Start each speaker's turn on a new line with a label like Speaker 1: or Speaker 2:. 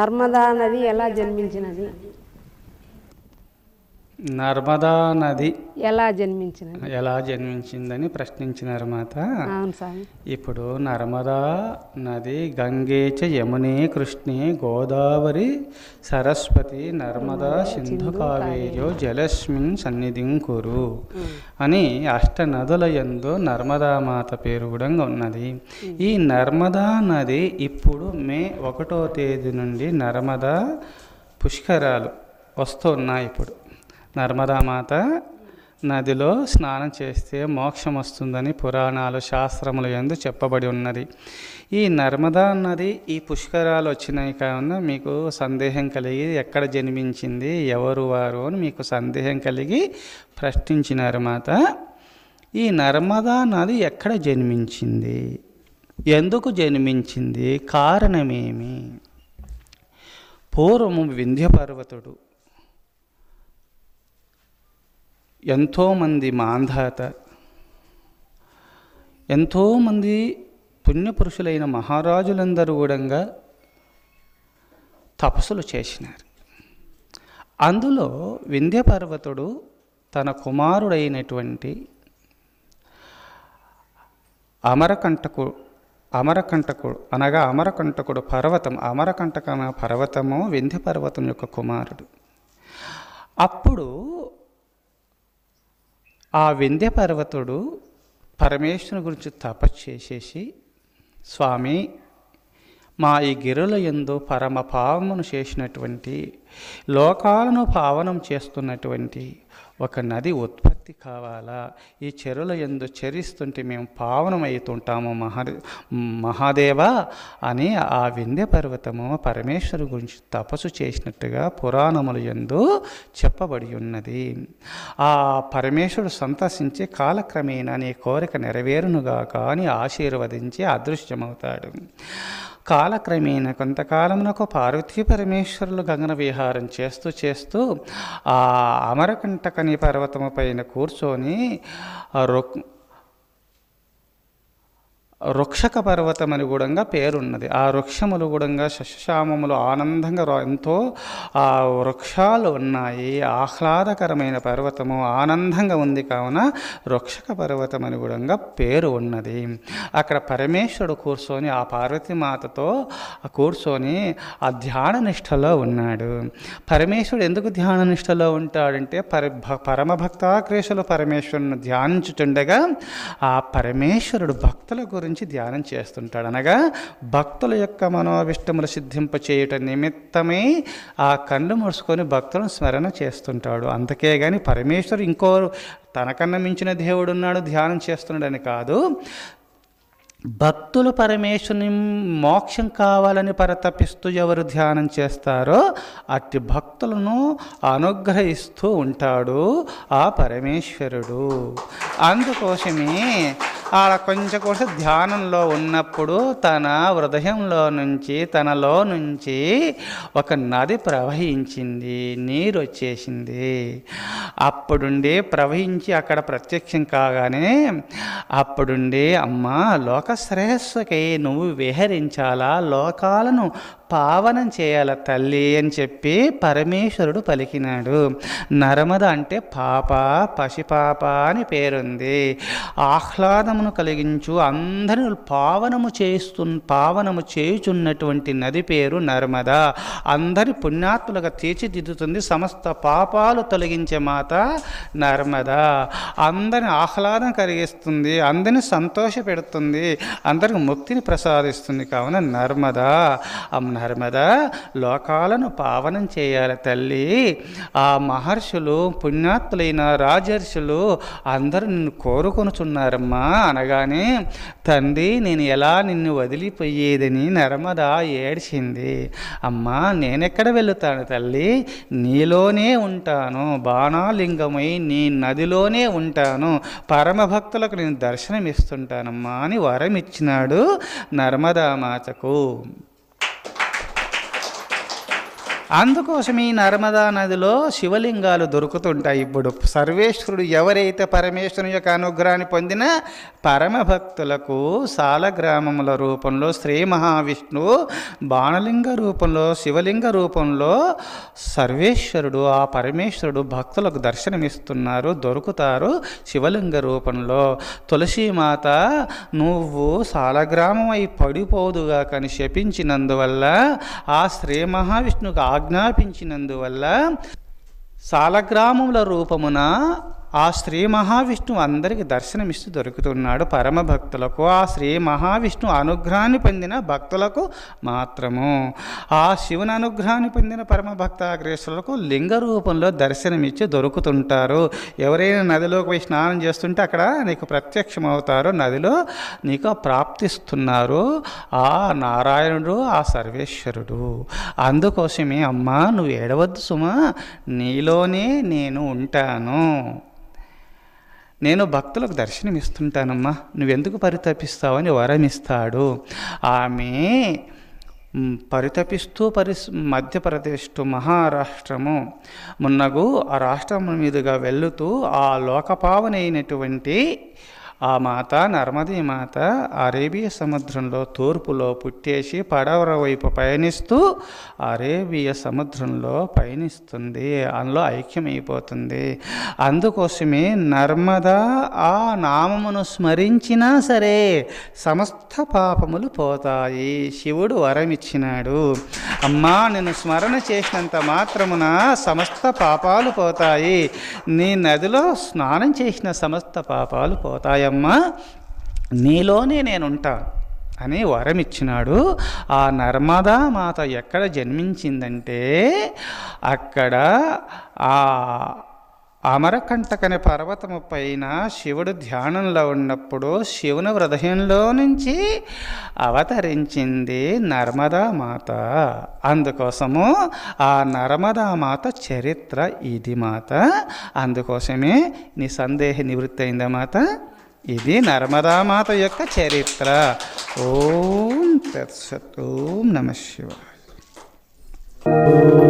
Speaker 1: నర్మదా నది ఎలా జన్మించినది?
Speaker 2: నర్మదా నది.
Speaker 1: ఎలా జన్మించినది?
Speaker 2: ఎలా జన్మించిందని ప్రశ్నించినారు మాత.
Speaker 1: అవును స్వామి.
Speaker 2: ఇప్పుడు నర్మదా నది గంగే చ యమునే కృష్ణే గోదావరి సరస్వతి నర్మదా సింధు కావేర్యో జలస్మిన్ సన్నిధిం కురు. అని అష్ట నదుల యందు నర్మదా మాత పేరు కూడా ఉన్నది. ఈ నర్మదా నది ఇప్పుడు మే ఒకటో తేదీ నుండి నర్మదా పుష్కరాలు వస్తున్నాయి ఇప్పుడు. నర్మదా మాత నదిలో స్నానం చేస్తే మోక్షం వస్తుందని పురాణాలు శాస్త్రముల ఎందు చెప్పబడి ఉన్నది. ఈ నర్మదా నది ఈ పుష్కరాలు వచ్చినాయి కావున మీకు సందేహం కలిగి ఎక్కడ జన్మించింది ఎవరు వారు అని మీకు సందేహం కలిగి ప్రశ్నించినారు మాత. ఈ నర్మదా నది ఎక్కడ జన్మించింది? ఎందుకు జన్మించింది? కారణమేమి? పూర్వము వింధ్య పర్వతుడు ఎంతోమంది మాంధాత ఎంతోమంది పుణ్యపురుషులైన మహారాజులందరూ కూడా తపస్సులు చేసినారు. అందులో వింధ్యపర్వతుడు తన కుమారుడైనటువంటి అమరకంటకు అమరకంటకుడు అనగా అమరకంటకుడు పర్వతం అమరకంటక పర్వతము వింధ్య పర్వతం యొక్క కుమారుడు. అప్పుడు ఆ వింధ్య పర్వతుడు పరమేశ్వరుని గురించి తపస్సు చేసేసి స్వామి మా ఈ గిరుల ఎందు పరమ పావమును చేసినటువంటి లోకాలను పావనం చేస్తున్నటువంటి ఒక నది ఉత్పత్తి కావాలా? ఈ చెరుల ఎందు చరిస్తుంటే మేము పావనం అవుతుంటాము మహా మహాదేవా అని ఆ వింధ్య పర్వతము పరమేశ్వరు గురించి తపస్సు చేసినట్టుగా పురాణముల ఎందు చెప్పబడి ఉన్నది. ఆ పరమేశ్వరుడు సంతసించి కాలక్రమేణా నీ కోరిక నెరవేరునుగాక అని ఆశీర్వదించి అదృశ్యమవుతాడు. కాలక్రమేణా కొంతకాలమునకు పార్వతీ పరమేశ్వరులు గగన విహారం చేస్తూ చేస్తూ ఆ అమరకంటకని పర్వతము పైన కూర్చొని వృక్షక పర్వతం అని కూడా పేరున్నది. ఆ వృక్షములు కూడా శశ్యామములు ఆనందంగా ఎంతో ఆ వృక్షాలు ఉన్నాయి. ఆహ్లాదకరమైన పర్వతము ఆనందంగా ఉంది కావున వృక్షక పర్వతం అని కూడా పేరు ఉన్నది. అక్కడ పరమేశ్వరుడు కూర్చొని ఆ పార్వతీమాతతో కూర్చొని ఆ ధ్యాన నిష్టలో ఉన్నాడు. పరమేశ్వరుడు ఎందుకు ధ్యాన నిష్టలో ఉంటాడంటే పర భ- పరమ పరమేశ్వరుని ధ్యానించుతుండగా ఆ పరమేశ్వరుడు భక్తుల గురించి ధ్యానం చేస్తుంటాడు అనగా భక్తుల యొక్క మనోవిష్టములు సిద్ధింప చేయుట నిమిత్తమై ఆ కళ్ళు మూసుకొని భక్తులను స్మరణ చేస్తుంటాడు. అంతకే కానీ పరమేశ్వరు ఇంకో తనకన్నా మించిన దేవుడు ఉన్నాడు ధ్యానం చేస్తున్నాడని కాదు. భక్తులు పరమేశ్వరుని మోక్షం కావాలని పరతపిస్తూ ఎవరు ధ్యానం చేస్తారో అట్టి భక్తులను అనుగ్రహిస్తూ ఉంటాడు ఆ పరమేశ్వరుడు. అందుకోసమే ఆడ కొంచెం కోసం ధ్యానంలో ఉన్నప్పుడు తన హృదయంలో నుంచి తనలో నుంచి ఒక నది ప్రవహించింది నీరు వచ్చేసింది. అప్పుడుండి ప్రవహించి అక్కడ ప్రత్యక్షం కాగానే అప్పుడుండి అమ్మ లోక శ్రేయస్సుకై నువ్వు విహరించాలా? లోకాలను పావనం చేయాల తల్లి? అని చెప్పి పరమేశ్వరుడు పలికినాడు. నర్మద అంటే పాప పసిపాప అని పేరుంది. ఆహ్లాదమును కలిగించు అందరిని పావనము చేస్తు పావనము చేయుచున్నటువంటి నది పేరు నర్మద. అందరి పుణ్యాత్ములుగా తీర్చిదిద్దుతుంది సమస్త పాపాలు తొలగించే మాత నర్మద. అందరిని ఆహ్లాదం కలిగిస్తుంది అందరిని సంతోష పెడుతుంది అందరికి ముక్తిని ప్రసాదిస్తుంది కావున నర్మద. ఆ నర్మద లోకాలను పావనం చేయాలి తల్లి. ఆ మహర్షులు పుణ్యాత్ములైన రాజర్షులు అందరూ నిన్ను కోరుకొనుచున్నారమ్మా. అనగానే తండ్రి నేను ఎలా నిన్ను వదిలిపోయేదని నర్మద ఏడ్చింది. అమ్మా నేనెక్కడ వెళుతాను తల్లి? నీలోనే ఉంటాను. బాణాలింగమై నీ నదిలోనే ఉంటాను. పరమభక్తులకు నేను దర్శనం ఇస్తుంటానమ్మా అని వరం ఇచ్చినాడు నర్మదామాతకు అందుకోసం ఈ నర్మదా నదిలో శివలింగాలు దొరుకుతుంటాయి ఇప్పుడు. సర్వేశ్వరుడు ఎవరైతే పరమేశ్వరుని యొక్క అనుగ్రహాన్ని పొందిన పరమభక్తులకు సాలగ్రామముల రూపంలో శ్రీ మహావిష్ణువు బాణలింగ రూపంలో శివలింగ రూపంలో సర్వేశ్వరుడు ఆ పరమేశ్వరుడు భక్తులకు దర్శనమిస్తున్నారు దొరుకుతారు శివలింగ రూపంలో. తులసీమాత నువ్వు సాలగ్రామం అయి పడిపోదుగా కని శపించినందువల్ల ఆ శ్రీ మహావిష్ణువుకు ఆజ్ఞాపించినందువల్ల సాలగ్రామముల రూపమున ఆ శ్రీ మహావిష్ణువు అందరికి దర్శనమిస్తూ దొరుకుతున్నాడు పరమ భక్తులకు ఆ శ్రీ మహావిష్ణువు అనుగ్రహాన్ని పొందిన భక్తులకు మాత్రము. ఆ శివుని అనుగ్రహాన్ని పొందిన పరమ భక్తాగ్రేసులకు లింగ రూపంలో దర్శనమిచ్చి దొరుకుతుంటారు. ఎవరైనా నదిలోకి పోయి స్నానం చేస్తుంటే అక్కడ నీకు ప్రత్యక్షమవుతారు. నదిలో నీకు ప్రాప్తిస్తున్నారు ఆ నారాయణుడు ఆ సర్వేశ్వరుడు. అందుకోసమే అమ్మా నువ్వు ఏడవద్దు సుమా నీలోనే నేను ఉంటాను. నేను భక్తులకు దర్శనమిస్తుంటానమ్మా. నువ్వెందుకు పరితపిస్తావని వరమిస్తాడు. ఆమె పరితపిస్తూ పరిస్ మధ్యప్రదేశ్టు మహారాష్ట్రము. మున్నగు ఆ రాష్ట్రం మీదుగా వెళుతూ ఆ లోకపావనైనటువంటి ఆ మాత నర్మదీ మాత అరేబియా సముద్రంలో తూర్పులో పుట్టేసి పడవర వైపు పయనిస్తూ అరేబియా సముద్రంలో పయనిస్తుంది. అందులో ఐక్యమైపోతుంది. అందుకోసమే నర్మదా ఆ నామమును స్మరించినా సరే సమస్త పాపములు పోతాయి. శివుడు వరమిచ్చినాడు. అమ్మా నేను స్మరణ చేసినంత మాత్రమున సమస్త పాపాలు పోతాయి. నీ నదిలో స్నానం చేసిన సమస్త పాపాలు పోతాయమ్మా నీలోనే నేనుంటాను అని వరం ఇచ్చినాడు ఆ నర్మదా మాత ఎక్కడ జన్మించిందంటే అక్కడ ఆ అమరకంటకనే పర్వతము పైన శివుడు ధ్యానంలో ఉన్నప్పుడు శివుని హృదయంలో నుంచి అవతరించింది నర్మదా మాత. అందుకోసము ఆ నర్మదా మాత చరిత్ర ఇది మాత. అందుకోసమే నీ సందేహ నివృత్తి అయిందా మాత? ఇది నర్మదామాత యొక్క చరిత్ర ఓం తత్సత్ ఓం Thank you.